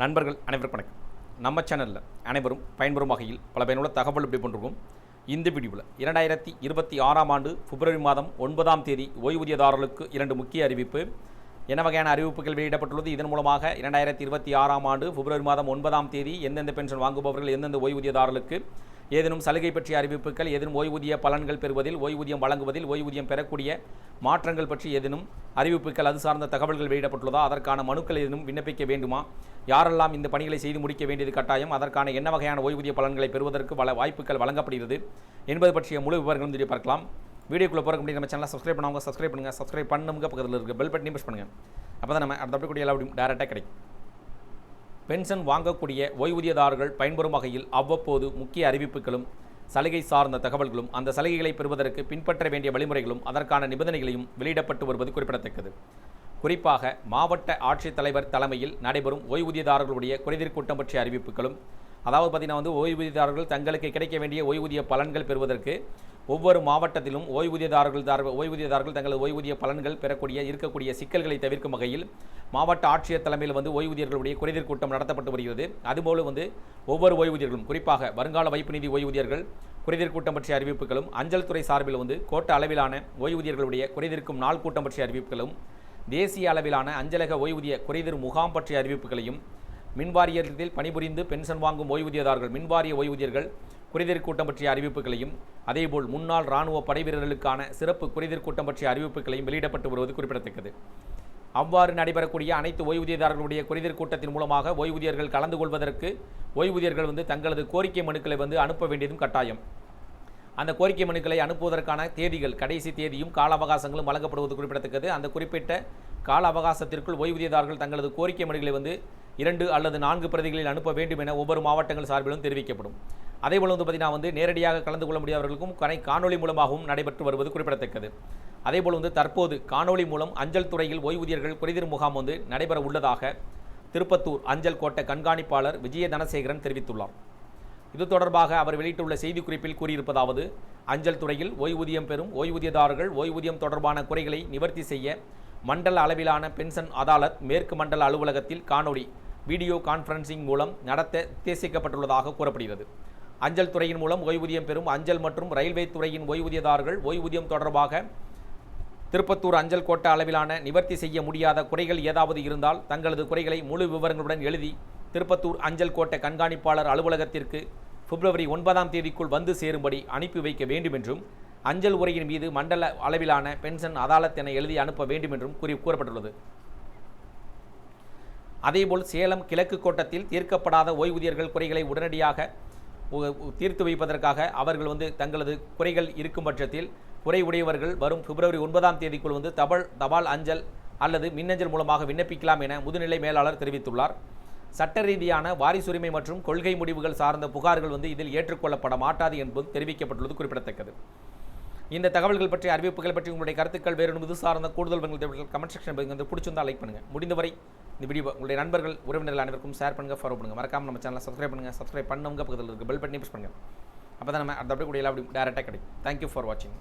நண்பர்கள் அனைவருக்கும் வணக்கம். நம்ம சேனலில் அனைவரும் பயன்பெறும் வகையில் பல பயனுள்ள தகவல் இப்படி கொண்டிருக்கோம் இந்த வீடியோவில் இரண்டாயிரத்தி இருபத்தி ஆறாம் ஆண்டு பிப்ரவரி மாதம் ஒன்பதாம் தேதி ஓய்வூதியதாரர்களுக்கு இரண்டு முக்கிய அறிவிப்பு. என்ன வகையான அறிவிப்புகள் வெளியிடப்பட்டுள்ளது? இதன் மூலமாக இரண்டாயிரத்தி இருபத்தி ஆறாம் ஆண்டு பிப்ரவரி மாதம் ஒன்பதாம் தேதி எந்தெந்த பென்ஷன் வாங்குபவர்கள் எந்தெந்த ஓய்வூதியதாரர்களுக்கு ஏதேனும் சலுகை பற்றிய அறிவிப்புகள் ஏதேனும் ஓய்வூதிய பலன்கள் பெறுவதில் ஓய்வூதியம் வழங்குவதில் ஓய்வூதியம் பெறக்கூடிய மாற்றங்கள் பற்றி ஏதேனும் அறிவிப்புகள் அது சார்ந்த தகவல்கள் வெளியிடப்பட்டுள்ளதா? அதற்கான மனுக்கள் ஏதேனும் விண்ணப்பிக்க வேண்டுமா? யாரெல்லாம் இந்த பணிகளை செய்து முடிக்க வேண்டியது கட்டாயம்? அதற்கான என்ன வகையான ஓய்வூதிய பலன்களை பெறுவதற்கு வள வாய்ப்புகள் வழங்கப்படுகிறது என்பது பற்றிய முழு விவரங்களும் தெரிய பார்க்கலாம். வீடியோக்குள்ளே போகிற முடியும் நம்ம சேனலை சப்ஸ்கிரைப் பண்ணவங்க சப்ஸ்கிரைப் பண்ணுங்கள் சப்ஸ்கிரைப் பண்ணுங்க பக்கத்தில் இருக்க பெல் பட்டனையும் ப்ரெஸ் பண்ணுங்கள் அப்போ தான் நம்ம அடுத்த கூட எல்லா டேரெக்டாக கிடைக்கும். பென்ஷன் வாங்கக்கூடிய ஓய்வூதியதாரர்கள் பயன்பெறும் வகையில் அவ்வப்போது முக்கிய அறிவிப்புகளும் சலுகை சார்ந்த தகவல்களும் அந்த சலுகைகளை பெறுவதற்கு பின்பற்ற வேண்டிய வழிமுறைகளும் அதற்கான நிபந்தனைகளையும் வெளியிடப்பட்டு வருவது குறிப்பிடத்தக்கது. குறிப்பாக மாவட்ட ஆட்சித்தலைவர் தலைமையில் நடைபெறும் ஓய்வூதியதாரர்களுடைய குறைதீர் கூட்டம் பற்றிய அறிவிப்புகளும் அதாவது பார்த்தீங்கன்னா வந்து ஓய்வூதியதாரர்கள் தங்களுக்கு கிடைக்க வேண்டிய ஓய்வூதிய பலன்கள் பெறுவதற்கு ஒவ்வொரு மாவட்டத்திலும் ஓய்வூதியதாரர்கள் ஓய்வூதியதாரர்கள் தங்களது ஓய்வூதிய பலன்கள் பெறக்கூடிய இருக்கக்கூடிய சிக்கல்களை தவிர்க்கும் வகையில் மாவட்ட ஆட்சியர் தலைமையில் வந்து ஓய்வூதியர்களுடைய குறைதீர் கூட்டம் நடத்தப்பட்டு வருகிறது. அதுபோல வந்து ஒவ்வொரு ஓய்வூதியர்களும் குறிப்பாக வருங்கால வைப்பு நிதி ஓய்வூதியர்கள் குறைதீர் கூட்டம் பற்றிய அறிவிப்புகளும் அஞ்சல் துறை சார்பில் வந்து கோட்ட அளவிலான ஓய்வூதியர்களுடைய குறைதீர்க்கும் நாள் கூட்டம் பற்றிய அறிவிப்புகளும் தேசிய அளவிலான அஞ்சலக ஓய்வூதிய குறைதீர் முகாம் பற்றிய அறிவிப்புகளையும் மின்வாரியத்தில் பணிபுரிந்து பென்ஷன் வாங்கும் ஓய்வூதியதாரர்கள் மின்வாரிய ஓய்வூதியர்கள் குறைதீர் கூட்டம் பற்றிய அறிவிப்புகளையும் அதேபோல் முன்னாள் இராணுவ படை வீரர்களுக்கான சிறப்பு குறைதீர் கூட்டம் பற்றிய அறிவிப்புகளையும் வெளியிடப்பட்டு வருவது குறிப்பிடத்தக்கது. அவ்வாறு நடைபெறக்கூடிய அனைத்து ஓய்வூதியதாரர்களுடைய குறைதீர் கூட்டத்தின் மூலமாக ஓய்வூதியர்கள் கலந்து கொள்வதற்கு ஓய்வூதியர்கள் வந்து தங்களது கோரிக்கை மனுக்களை வந்து அனுப்ப வேண்டியதும் கட்டாயம். அந்த கோரிக்கை மனுக்களை அனுப்புவதற்கான தேதிகள் கடைசி தேதியும் கால அவகாசங்களும் வழங்கப்படுவது குறிப்பிடத்தக்கது. அந்த குறிப்பிட்ட கால அவகாசத்திற்குள் ஓய்வூதியதாரர்கள் தங்களது கோரிக்கை மனுக்களை வந்து இரண்டு அல்லது நான்கு பிரதிகளில் அனுப்ப வேண்டும் என ஒவ்வொரு மாவட்டங்கள் சார்பிலும் தெரிவிக்கப்படும். அதேபோல் வந்து பார்த்தீங்கன்னா வந்து நேரடியாக கலந்து கொள்ள முடியாதவர்களுக்கும் கனை காணொலி மூலமாகவும் நடைபெற்று வருவது குறிப்பிடத்தக்கது. அதேபோல் வந்து தற்போது காணொலி மூலம் அஞ்சல் துறையில் ஓய்வூதியர்கள் குறைதீர் முகாம் வந்து நடைபெற உள்ளதாக திருப்பத்தூர் அஞ்சல் கோட்ட கண்காணிப்பாளர் விஜய தனசேகரன் தெரிவித்துள்ளார். இது தொடர்பாக அவர் வெளியிட்டுள்ள செய்திக்குறிப்பில் கூறியிருப்பதாவது அஞ்சல் துறையில் ஓய்வூதியம் பெறும் ஓய்வூதியதாரர்கள் ஓய்வூதியம் தொடர்பான குறைகளை நிவர்த்தி செய்ய மண்டல அளவிலான பென்ஷன் அதாலத் மேற்கு மண்டல அலுவலகத்தில் காணொலி வீடியோ கான்ஃபரன்சிங் மூலம் நடத்த உத்தேசிக்கப்பட்டுள்ளதாக கூறப்படுகிறது. அஞ்சல் துறையின் மூலம் ஓய்வூதியம் பெறும் அஞ்சல் மற்றும் ரயில்வே துறையின் ஓய்வூதியதாரர்கள் ஓய்வூதியம் தொடர்பாக திருப்பத்தூர் அஞ்சல் கோட்ட அளவிலான நிவர்த்தி செய்ய முடியாத குறைகள் ஏதாவது இருந்தால் தங்களது குறைகளை முழு விவரங்களுடன் எழுதி திருப்பத்தூர் அஞ்சல் கோட்ட கண்காணிப்பாளர் அலுவலகத்திற்கு பிப்ரவரி ஒன்பதாம் தேதிக்குள் வந்து சேரும்படி அனுப்பி வைக்க வேண்டும் என்றும் அஞ்சல் உரையின் மீது மண்டல அளவிலான பென்ஷன் அதாலத் என எழுதி அனுப்ப வேண்டும் என்றும் கூறி கூறப்பட்டுள்ளது. அதேபோல் சேலம் கிழக்கு கோட்டத்தில் தீர்க்கப்படாத ஓய்வூதியர்கள் குறைகளை உடனடியாக தீர்த்து வைப்பதற்காக அவர்கள் வந்து தங்களது குறைகள் இருக்கும் பட்சத்தில் குறை உடையவர்கள் வரும் பிப்ரவரி ஒன்பதாம் தேதிக்குள் வந்து தபால் தபால் அஞ்சல் அல்லது மின்னஞ்சல் மூலமாக விண்ணப்பிக்கலாம் என முதுநிலை மேலாளர் தெரிவித்துள்ளார். சட்ட ரீதியான வாரிசுரிமை மற்றும் கொள்கை முடிவுகள் சார்ந்த புகார்கள் வந்து இதில் ஏற்றுக்கொள்ளப்பட மாட்டாது என்பது தெரிவிக்கப்பட்டுள்ளது குறிப்பிடத்தக்கது. இந்த தகவல்கள் பற்றி அறிவிப்புகள் பற்றி உங்களுடைய கருத்துக்கள் வேறு இது சார்ந்த கூடுதல் கமெண்ட் செக்ஷன் வந்து பிடிச்சிருந்தால் லைக் பண்ணுங்கள் முடிந்தவரை இந்த வீடியோ உங்களுடைய நண்பர்கள் உறவினர்கள் அனைவருக்கும் ஷேர் பண்ணுங்கள் ஃபாலோ பண்ணுங்கள் மறக்காம நம்ம சேனலை சப்ஸ்கிரைப் பண்ணுங்கள் சப்ஸ்கிரைப் பண்ணவங்க பக்கத்தில் இருக்க பெல் பட்டனை ப்ரெஸ் பண்ணுங்கள் அப்போ தான் நம்ம அடுத்த அப்படியே கூட எல்லா டேரெக்டாக கிடைக்கும். தேங்க்யூ ஃபார் வாட்சிங்